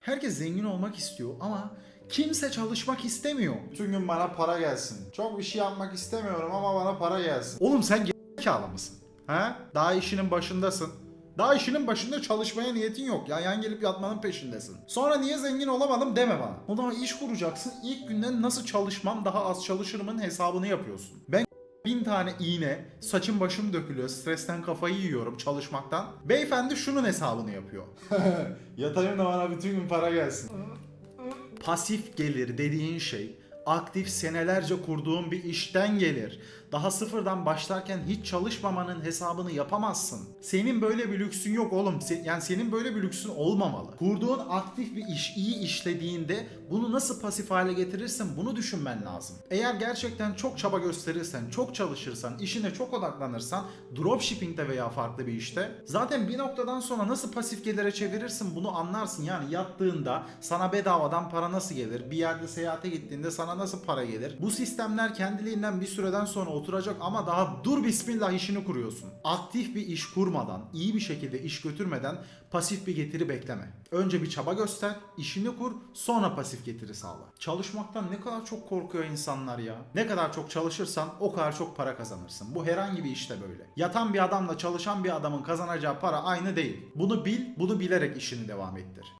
Herkes zengin olmak istiyor ama kimse çalışmak istemiyor. Bütün gün bana para gelsin. Çok bir şey yapmak istemiyorum ama bana para gelsin. Oğlum sen gerizekalı mısın? He? Daha işinin başındasın. Daha işinin başında çalışmaya niyetin yok. Ya yan gelip yatmanın peşindesin. Sonra niye zengin olamadım deme bana. O zaman iş kuracaksın. İlk günden nasıl çalışmam daha az çalışırımın hesabını yapıyorsun. Ben bin tane iğne, saçım başım dökülüyor, stresten kafayı yiyorum çalışmaktan. Beyefendi şunun hesabını yapıyor. Yatayım da bana bütün gün para gelsin. Pasif gelir dediğin şey aktif senelerce kurduğun bir işten gelir. Daha sıfırdan başlarken hiç çalışmamanın hesabını yapamazsın. Senin böyle bir lüksün yok oğlum. Yani senin böyle bir lüksün olmamalı. Kurduğun aktif bir iş iyi işlediğinde bunu nasıl pasif hale getirirsin bunu düşünmen lazım. Eğer gerçekten çok çaba gösterirsen, çok çalışırsan, işine çok odaklanırsan dropshipping'de veya farklı bir işte zaten bir noktadan sonra nasıl pasif gelire çevirirsin bunu anlarsın. Yani yattığında sana bedavadan para nasıl gelir? Bir yerde seyahate gittiğinde sana nasıl para gelir? Bu sistemler kendiliğinden bir süreden sonra oturacak ama daha dur bismillah işini kuruyorsun. Aktif bir iş kurmadan, iyi bir şekilde iş götürmeden pasif bir getiri bekleme. Önce bir çaba göster, işini kur, sonra pasif getiri sağla. Çalışmaktan ne kadar çok korkuyor insanlar ya. Ne kadar çok çalışırsan o kadar çok para kazanırsın. Bu herhangi bir işte böyle. Yatan bir adamla çalışan bir adamın kazanacağı para aynı değil. Bunu bil, bunu bilerek işini devam ettir.